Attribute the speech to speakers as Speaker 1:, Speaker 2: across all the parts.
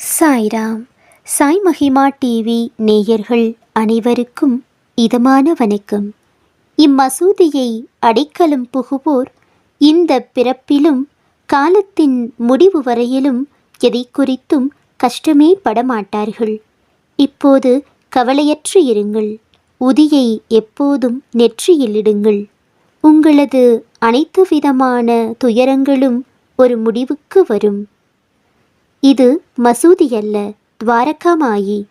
Speaker 1: சாய்ராம் சாய் மகிமா டிவி நேயர்கள் அனைவருக்கும் இதமான வணக்கம். இம்மசூதியை அடைக்கலம் புகுவோர் இந்த பிறப்பிலும் காலத்தின் முடிவு வரையிலும் எதை குறித்தும் கஷ்டமே படமாட்டார்கள். இப்போது கவலையற்று இருங்கள். உதியை எப்போதும் நெற்றியில் இடுங்கள். உங்களது அனைத்து விதமான துயரங்களும் ஒரு முடிவுக்கு வரும். இது மசூதியல்ல துவாரகாமாயி.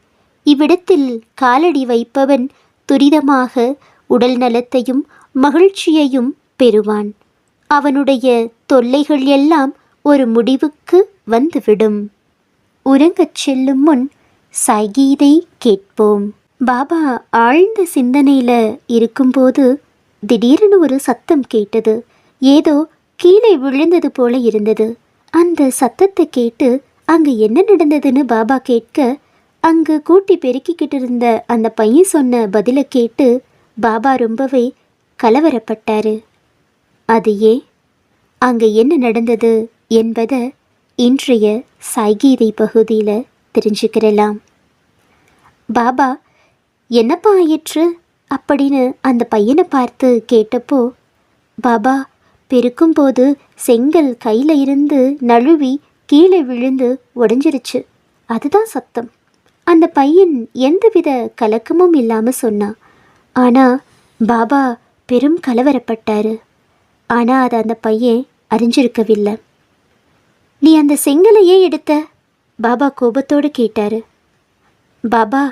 Speaker 1: இவ்விடத்தில் காலடி வைப்பவன் துரிதமாக உடல் நலத்தையும் மகிழ்ச்சியையும் பெறுவான். அவனுடைய தொல்லைகள் எல்லாம் ஒரு முடிவுக்கு வந்துவிடும். உறங்கச் செல்லும் முன் சைகீதை கேட்போம். பாபா ஆழ்ந்த சிந்தனையில இருக்கும்போது திடீரென ஒரு சத்தம் கேட்டது. ஏதோ கீழே விழுந்தது போல இருந்தது. அந்த சத்தத்தை கேட்டு அங்கு என்ன நடந்ததுன்னு பாபா கேட்க அங்கு கூட்டி பெருக்கிக்கிட்டு இருந்த அந்த பையன் சொன்ன பதிலை கேட்டு பாபா ரொம்பவே கலவரப்பட்டாரு. அது ஏன்? அங்கே என்ன நடந்தது என்பதை இன்றைய சாய்கீதை பகுதியில் தெரிஞ்சுக்கிறலாம். பாபா என்னப்பா ஆயிற்று? அப்படின்னு அந்த பையனை பார்த்து கேட்டப்போ பாபா பெருக்கும்போது செங்கல் கையில் இருந்து நழுவி கீழே விழுந்து உடஞ்சிருச்சு அதுதான் சத்தம். அந்த பையன் எந்தவித கலக்கமும் இல்லாமல் சொன்னான். ஆனால் பாபா பெரும் கலவரப்பட்டாரு. ஆனால் அதை அந்த பையன் அறிஞ்சிருக்கவில்லை. நீ அந்த செங்கலையே எடுத்த? பாபா கோபத்தோடு கேட்டாரு. பாபா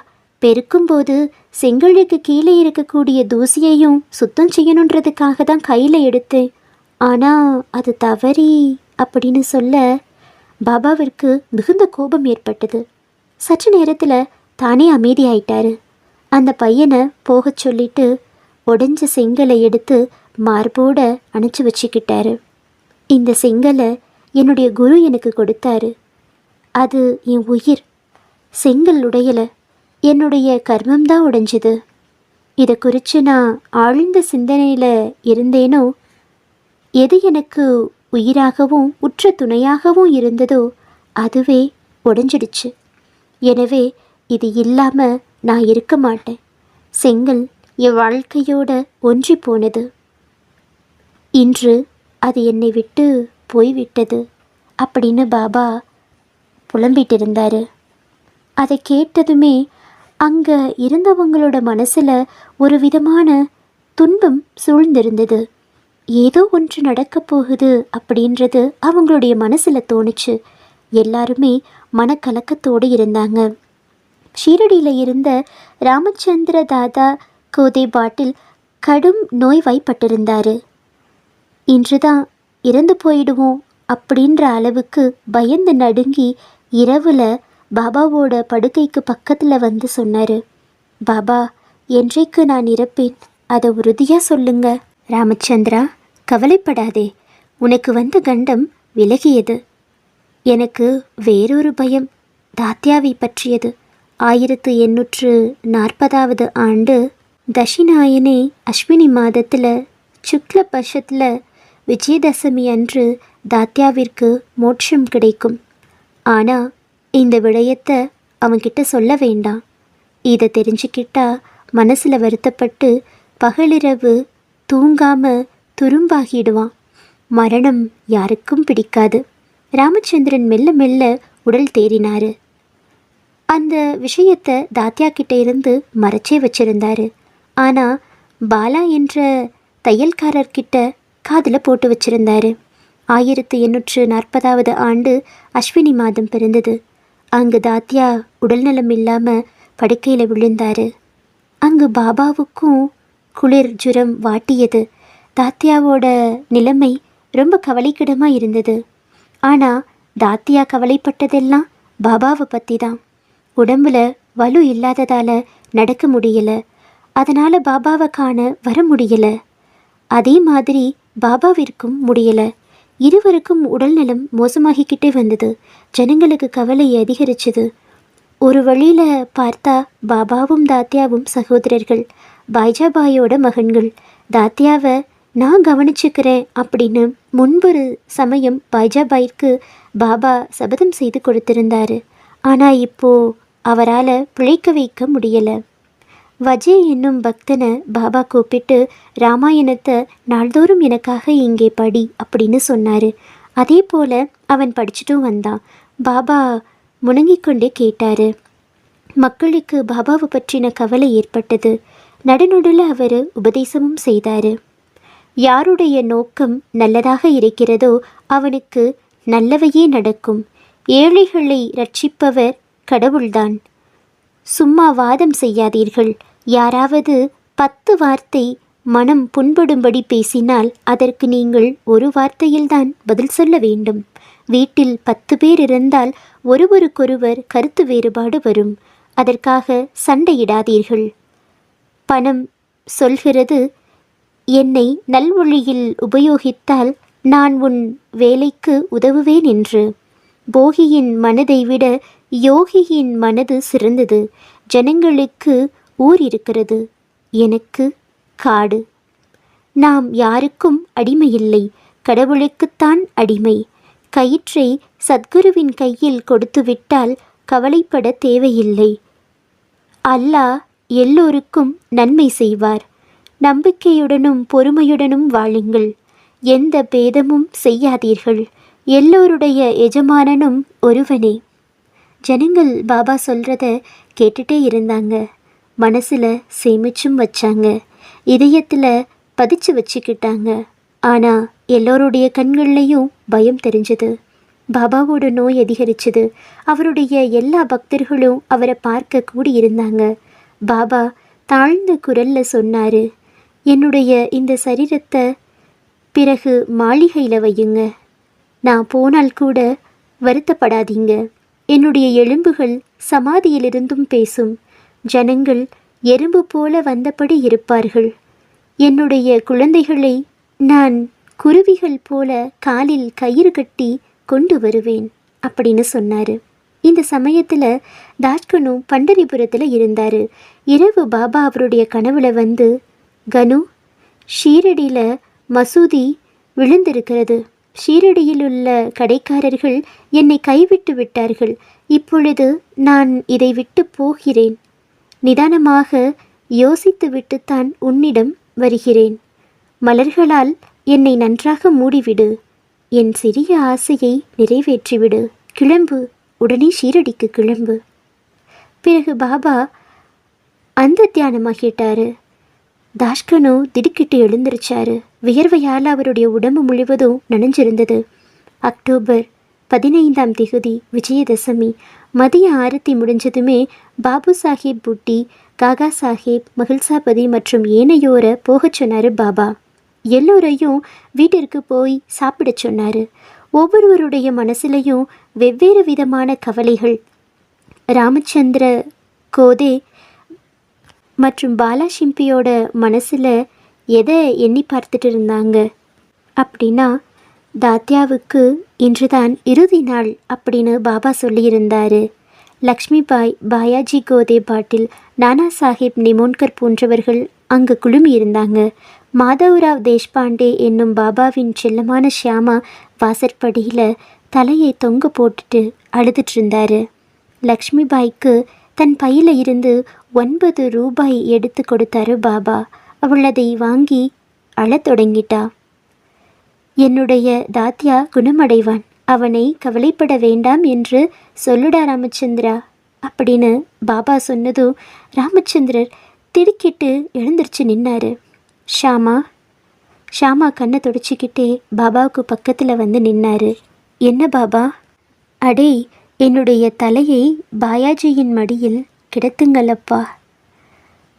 Speaker 1: பெருக்கும்போது செங்கலுக்கு கீழே இருக்கக்கூடிய தூசியையும் சுத்தம் செய்யணுன்றதுக்காக தான் கையில் எடுத்தேன். ஆனால் அது தவறி அப்படின்னு சொல்ல பாபாவிற்கு மிகுந்த கோபம் ஏற்பட்டது. சற்று நேரத்தில் தானே அமைதியாயிட்டாரு. அந்த பையனை போகச் சொல்லிட்டு உடஞ்ச செங்கலை எடுத்து மார்போட அணைச்சி வச்சுக்கிட்டாரு. இந்த செங்கலை என்னுடைய குரு எனக்கு கொடுத்தாரு. அது என் உயிர். செங்கல் உடையலை. என்னுடைய கர்மம் தான் உடைஞ்சுது. இதை குறித்து நான் ஆழ்ந்த சிந்தனையில் இருந்தேனோ? எது எனக்கு உயிராகவும் உற்ற துணையாகவும் இருந்ததோ அதுவே உடஞ்சிடுச்சு. எனவே இது இல்லாமல் நான் இருக்க மாட்டேன். செங்கல் என் வாழ்க்கையோட ஒன்றி போனது. இன்று அது என்னை விட்டு போய்விட்டது அப்படின்னு பாபா புலம்பிட்டு இருந்தார் அதை கேட்டதுமே அங்கே இருந்தவங்களோட மனசில் ஒரு விதமான துன்பம் சூழ்ந்திருந்தது. ஏதோ ஒன்று நடக்கப் போகுது அப்படின்றது அவங்களுடைய மனசில் தோணுச்சு. எல்லாருமே மனக்கலக்கத்தோடு இருந்தாங்க. ஷீரடியில் இருந்த ராமச்சந்திர தாதா கோதே பாட்டில் கடும் நோய்வாய்ப்பட்டிருந்தார். இன்று தான் இறந்து போயிடுவோம் அப்படின்ற அளவுக்கு பயந்து நடுங்கி இரவில் பாபாவோட படுக்கைக்கு பக்கத்தில் வந்து சொன்னார். பாபா என்றைக்கு நான் இறப்பேன்? அதை உறுதியாக சொல்லுங்கள் ராமச்சந்திரா கவலைப்படாதே. உனக்கு வந்த கண்டம் விலகியது. எனக்கு வேறொரு பயம் தாத்யாவை பற்றியது. ஆயிரத்து எண்ணூற்று நாற்பதாவது ஆண்டு தஷிநாயனே அஸ்வினி மாதத்தில் சுக்ல பட்சத்தில் விஜயதசமி அன்று தாத்யாவிற்கு மோட்சம் கிடைக்கும். ஆனால் இந்த விடயத்தை அவன்கிட்ட சொல்ல வேண்டாம். இதை தெரிஞ்சுக்கிட்டா மனசில் வருத்தப்பட்டு பகலிரவு தூங்காம துரும்பாகிடுவான். மரணம் யாருக்கும் பிடிக்காது. ராமச்சந்திரன் மெல்ல மெல்ல உடல் தேறினாரு. அந்த விஷயத்தை தாத்யா கிட்ட இருந்து மறைச்சே வச்சிருந்தாரு. ஆனால் பாலா என்ற தையல்காரர்கிட்ட காதில் போட்டு வச்சிருந்தாரு. ஆயிரத்து எண்ணூற்று நாற்பதாவது ஆண்டு அஸ்வினி மாதம் பிறந்தது. அங்கு தாத்யா உடல்நலம் இல்லாமல் படுக்கையில் விழுந்தாரு. அங்கு பாபாவுக்கும் குளிர் ஜுரம் வாட்டியது. தாத்தியாவோட நிலைமை ரொம்ப கவலைக்கிடமாக இருந்தது. ஆனால் தாத்தியா கவலைப்பட்டதெல்லாம் பாபாவை பற்றி தான் உடம்புல வலு இல்லாததால் நடக்க முடியல. அதனால் பாபாவை காண வர முடியல. அதே மாதிரி பாபாவிற்கும் முடியலை. இருவருக்கும் உடல்நலம் மோசமாகிக்கிட்டே வந்தது. ஜனங்களுக்கு கவலை அதிகரிச்சது. ஒரு வழியில் பார்த்தா பாபாவும் தாத்தியாவும் சகோதரர்கள் பாய்ஜாபாயோட மகன்கள். தாத்தியாவை நான் கவனிச்சுக்கிறேன் அப்படின்னு முன்பொரு சமயம் பாய்ஜாபாய்க்கு பாபா சபதம் செய்து கொடுத்திருந்தார். ஆனால் இப்போது அவரால் பிழைக்க வைக்க முடியலை. வஜே என்னும் பக்தனை பாபா கூப்பிட்டு ராமாயணத்தை நாள்தோறும் எனக்காக இங்கே படி அப்படின்னு சொன்னார். அதே போல் அவன் படிச்சுட்டும் வந்தான். பாபா முணங்கிக் கொண்டே கேட்டார். மக்களுக்கு பாபாவை பற்றின கவலை ஏற்பட்டது. நடுநடுல அவர் உபதேசமும் செய்தார். யாருடைய நோக்கம் நல்லதாக இருக்கிறதோ அவனுக்கு நல்லவையே நடக்கும். ஏழைகளை ரட்சிப்பவர் கடவுள்தான். சும்மா வாதம் செய்யாதீர்கள். யாராவது பத்து வார்த்தை மனம் புண்படும்படி பேசினால் அதற்கு நீங்கள் ஒரு வார்த்தையில்தான் பதில் சொல்ல வேண்டும். வீட்டில் பத்து பேர் இருந்தால் ஒருவருக்கொருவர் கருத்து வேறுபாடு வரும். அதற்காக சண்டையிடாதீர்கள். பணம் சொல்கிறது என்னை நல்வழியில் உபயோகித்தால் நான் உன் வேலைக்கு உதவுவேன் என்று. போகியின் மனதை விட யோகியின் மனது சிறந்தது. ஜனங்களுக்கு ஊர் இருக்கிறது. எனக்கு காடு. நாம் யாருக்கும் அடிமையில்லை. கடவுளுக்குத்தான் அடிமை. கயிற்றை சத்குருவின் கையில் கொடுத்துவிட்டால் கவலைப்பட தேவையில்லை. அல்லாஹ் எல்லோருக்கும் நன்மை செய்வார். நம்பிக்கையுடனும் பொறுமையுடனும் வாழுங்கள். எந்த பேதமும் செய்யாதீர்கள். எல்லோருடைய எஜமானனும் ஒருவனே. ஜனங்கள் பாபா சொல்கிறத கேட்டுட்டே இருந்தாங்க. மனசில் சேமிச்சும் வச்சாங்க. இதயத்தில் பதிச்சு வச்சுக்கிட்டாங்க. ஆனால் எல்லோருடைய கண்கள்லையும் பயம் தெரிஞ்சது. பாபாவோட நோய் அதிகரிச்சது. அவருடைய எல்லா பக்தர்களும் அவரை பார்க்க கூடியிருந்தாங்க. பாபா தாழ்ந்த குரல்ல சொன்னார் என்னுடைய இந்த சரீரத்தை பிறகு மாளிகையில் வையுங்க. நான் போனால் கூட வருத்தப்படாதீங்க. என்னுடைய எலும்புகள் சமாதியிலிருந்தும் பேசும். ஜனங்கள் எறும்பு போல வந்தபடி இருப்பார்கள். என்னுடைய குழந்தைகளை நான் குருவிகள் போல காலில் கயிறு கட்டி கொண்டு வருவேன் அப்படின்னு சொன்னார். இந்த சமயத்தில் தாட்கனு பண்டரிபுரத்தில் இருந்தார். இரவு பாபா அவருடைய கனவுல வந்து கனு ஷீரடியில் மசூதி விழுந்திருக்கிறது. ஷீரடியில் உள்ள கடைக்காரர்கள் என்னை கைவிட்டு விட்டார்கள். இப்பொழுது நான் இதை விட்டு போகிறேன். நிதானமாக யோசித்துவிட்டுத்தான் உன்னிடம் வருகிறேன். மலர்களால் என்னை நன்றாக மூடிவிடு. என் சிறிய ஆசையை நிறைவேற்றிவிடு. கிளம்பு. உடனே ஷீரடிக்கு கிளம்பு. பிறகு பாபா அந்த தியானமாகிட்டாரு. தாஷ்கனு திடுக்கிட்டு எழுந்திருச்சாரு. வியர்வையால் அவருடைய உடம்பு முழுவதும் நனைஞ்சிருந்தது. அக்டோபர் பதினைந்தாம் திகதி விஜயதசமி. மதிய ஆரத்தி முடிஞ்சதுமே பாபு சாஹேப் புட்டி காகா சாஹேப் மகிழ்சாபதி மற்றும் ஏனையோரை போகச் சொன்னார் பாபா. எல்லோரையும் வீட்டிற்கு போய் சாப்பிடச் சொன்னார். ஒவ்வொருவருடைய மனசுலையும் வெவ்வேறு விதமான கவலைகள். ராமச்சந்திர கோதே மற்றும் பாலா ஷிம்பியோட மனசில் எதை எண்ணி பார்த்துட்டு இருந்தாங்க? அப்படின்னா தாத்யாவுக்கு இன்றுதான் இறுதி நாள் அப்படின்னு பாபா சொல்லியிருந்தாரு. லக்ஷ்மி பாய் பாயாஜி கோதே பாட்டில் நானா சாஹிப் நிமோன்கர் போன்றவர்கள் அங்கு குழுமியிருந்தாங்க. மாதவராவ் தேஷ்பாண்டே என்னும் பாபாவின் செல்லமான ஷியாமா வாசற்படியில் தலையை தொங்க போட்டுட்டு அழுதுட்டு இருந்தாரு தன் பையில் இருந்து ஒன்பது ரூபாய் எடுத்து கொடுத்தாரு பாபா. அவள் அதை வாங்கி அழத் தொடங்கிட்டா. என்னுடைய தாத்தியா குணமடைவான். அவனை கவலைப்பட வேண்டாம் என்று சொல்லுடா ராமச்சந்திரா அப்படின்னு பாபா சொன்னதும் ராமச்சந்திரர் திடுக்கிட்டு எழுந்திருச்சு நின்னாரு. ஷாமா ஷாமா கண்ணை துடைச்சிக்கிட்டே பாபாவுக்கு பக்கத்தில் வந்து நின்னாரு. என்ன பாபா? அடே என்னுடைய தலையை பாயாஜியின் மடியில் கிடத்துங்களப்பா.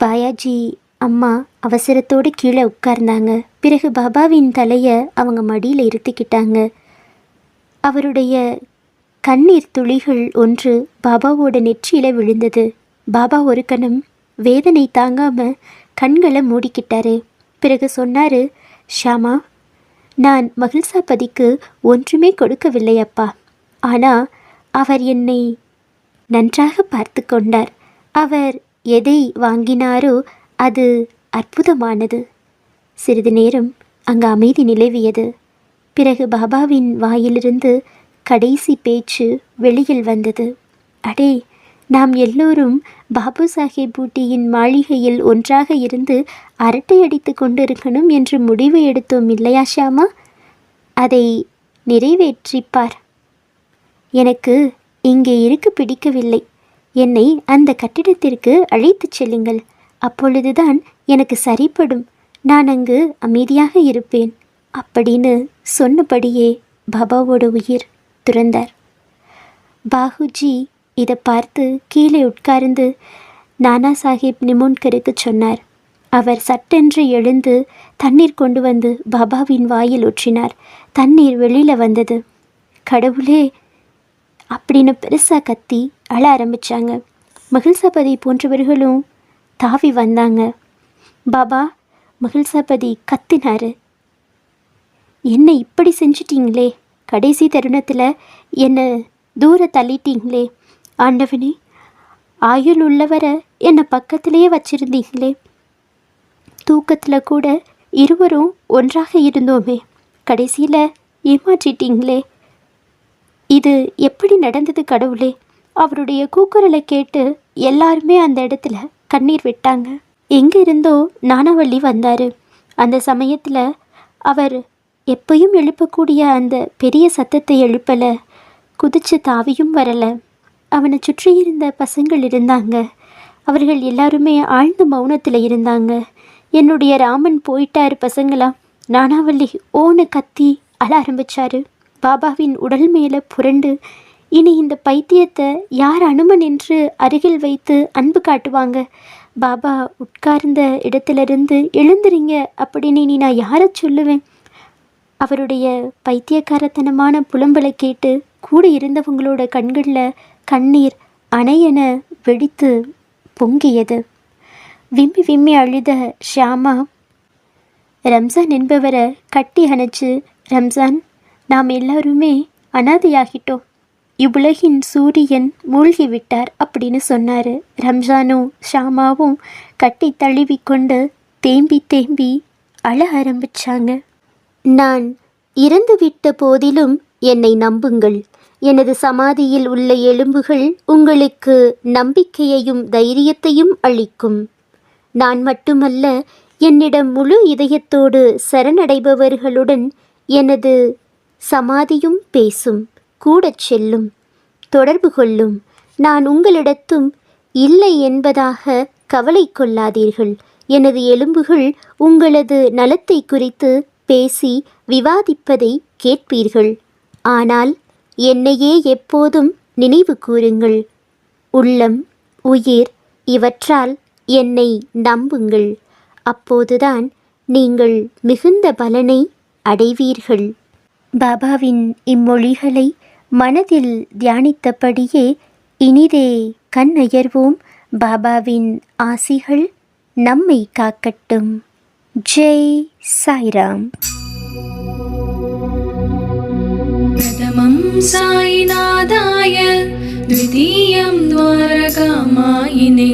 Speaker 1: பாயாஜி அம்மா அவசரத்தோடு கீழே உட்கார்ந்தாங்க. பிறகு பாபாவின் தலையை அவங்க மடியில் இருத்திக்கிட்டாங்க. அவருடைய கண்ணீர் துளிகள் ஒன்று பாபாவோட நெற்றியில் விழுந்தது. பாபா ஒரு கணம் வேதனை தாங்காமல் கண்களை மூடிக்கிட்டாரு. பிறகு சொன்னாரு ஷாமா நான் மகிழ்சாபதிக்கு ஒன்றுமே கொடுக்கவில்லை அப்பா. ஆனால் அவர் என்னை நன்றாக பார்த்து கொண்டார். அவர் எதை வாங்கினாரோ அது அற்புதமானது. சிறிது நேரம் அங்கு அமைதி நிலவியது. பிறகு பாபாவின் வாயிலிருந்து கடைசி பேச்சு வெளியில் வந்தது. அடே நாம் எல்லோரும் பாபு சாஹேப் பூட்டியின் மாளிகையில் ஒன்றாக இருந்து அரட்டை அடித்து கொண்டிருக்கணும் என்று முடிவு எடுத்தோம் இல்லையா ஷியாமா? அதை நிறைவேற்றிப்பார். எனக்கு இங்கே இருக்க பிடிக்கவில்லை. என்னை அந்த கட்டிடத்திற்கு அழைத்துச் செல்லுங்கள். அப்பொழுதுதான் எனக்கு சரிப்படும். நான் அங்கு அமைதியாக இருப்பேன். அப்படின்னு சொன்னபடியே பாபாவோட உயிர் துறந்தார். பாகுஜி இதை பார்த்து கீழே உட்கார்ந்து நானா சாஹிப் நிமோன்கருக்கு சொன்னார். அவர் சட்டென்று எழுந்து தண்ணீர் கொண்டு வந்து பாபாவின் வாயில் ஊற்றினார். தண்ணீர் வெளியில் வந்தது. கடவுளே அப்படின்னு பெருசாக கத்தி அழ ஆரம்பித்தாங்க மகிழ்சபதி போன்றவர்களும் தாவி வந்தாங்க. பாபா மகிழ்சபதி கத்தினாரு. என்ன இப்படி செஞ்சிட்டிங்களே? கடைசி தருணத்தில் என்னை தூர தள்ளிட்டீங்களே? ஆண்டவனே ஆயுள் உள்ளவரை என்னை பக்கத்திலேயே வச்சிருந்தீங்களே தூக்கத்தில் கூட இருவரும் ஒன்றாக இருந்தோமே. கடைசியில் ஏமாற்றிட்டீங்களே. இது எப்படி நடந்தது கடவுளே? அவருடைய கூக்குரலை கேட்டு எல்லாருமே அந்த இடத்துல கண்ணீர் விட்டாங்க. எங்கே இருந்தோ நானாவள்ளி வந்தார். அந்த சமயத்தில் அவர் எப்பயும் எழுப்பக்கூடிய அந்த பெரிய சத்தத்தை எழுப்பலை. குதிச்சு தாவியும் வரலை. அவனை சுற்றி இருந்த பசங்கள் இருந்தாங்க. அவர்கள் எல்லாருமே ஆழ்ந்த மௌனத்தில் இருந்தாங்க. என்னுடைய ராமன் போயிட்டார் பசங்களா. நானாவல்லி ஓன கத்தி அழ ஆரம்பிச்சாரு. பாபாவின் உடல் மேலே புரண்டு இனி இந்த பைத்தியத்தை யார் அனுமன் என்று அருகில் வைத்து அன்பு காட்டுவாங்க? பாபா உட்கார்ந்த இடத்திலிருந்து எழுந்துறீங்க அப்படின்னு நீ நான் யாரை சொல்லுவேன்? அவருடைய பைத்தியக்காரத்தனமான புலம்பலை கேட்டு கூட இருந்தவங்களோட கண்களில் கண்ணீர் அணையென வெடித்து பொங்கியது. விம்மி விம்மி அழுத ஷியாமா ரம்ஜான் என்பவரை கட்டி அணைச்சு ரம்ஜான் நாம் எல்லாருமே அனாதையாகிட்டோம். இவ்வுலகின் சூரியன் மூழ்கி விட்டார் அப்படின்னு சொன்னார். ரம்ஜானும் ஷாமாவும் கட்டி தழுவிக்கொண்டு தேம்பி தேம்பி அழ ஆரம்பிச்சாங்க. நான் இறந்துவிட்ட போதிலும் என்னை நம்புங்கள். எனது சமாதியில் உள்ள எலும்புகள் உங்களுக்கு நம்பிக்கையையும் தைரியத்தையும் அளிக்கும். நான் மட்டுமல்ல என்னிடம் முழு இதயத்தோடு சரணடைபவர்களுடன் எனது சமாதியும் பேசும் கூடச் செல்லும் தொடர்பு கொள்ளும். நான் உங்களிடத்தும் இல்லை என்பதாக கவலை கொள்ளாதீர்கள். எனது எலும்புகள் உங்களது நலத்தை குறித்து பேசி விவாதிப்பதை கேட்பீர்கள். ஆனால் என்னையே எப்போதும் நினைவு கூறுங்கள். உள்ளம் உயிர் இவற்றால் என்னை நம்புங்கள். அப்போதுதான் நீங்கள் மிகுந்த பலனை அடைவீர்கள். பாபாவின் இம்மொழிகளை மனதில் தியானித்தபடியே இனிதே கண் அயர்வோம் பாபாவின் ஆசிகள் நம்மை காக்கட்டும். ஜெய் சாய்ராம்.
Speaker 2: प्रथमं सायिनाथाय द्वितीयं द्वारकामायिने